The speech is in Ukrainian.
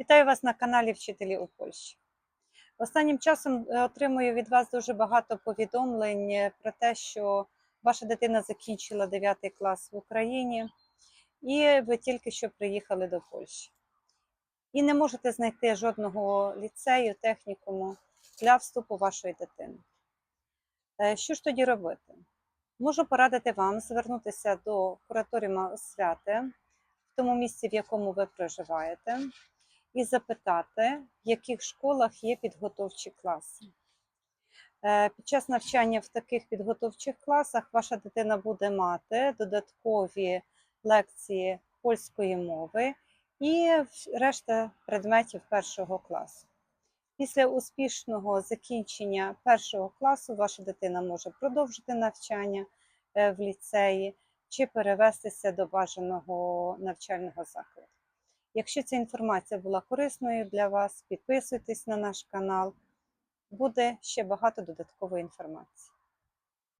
Вітаю вас на каналі Вчителі у Польщі. Останнім часом е, отримую від вас дуже багато повідомлень е, про те, що ваша дитина закінчила 9 клас в Україні, і ви тільки що приїхали до Польщі. І не можете знайти жодного ліцею, технікуму для вступу вашої дитини. Е, Що ж тоді робити? Можу порадити вам звернутися до кураторіума освяти в тому місці, в якому ви проживаєте, і запитати, в яких школах є підготовчі класи. Е, Під час навчання в таких підготовчих класах ваша дитина буде мати додаткові лекції польської мови і решта предметів першого класу. Після успішного закінчення першого класу ваша дитина може продовжити навчання е, в ліцеї чи перевестися до бажаного навчального закладу. Якщо ця інформація була корисною для вас, підписуйтесь на наш канал. Буде ще багато додаткової інформації.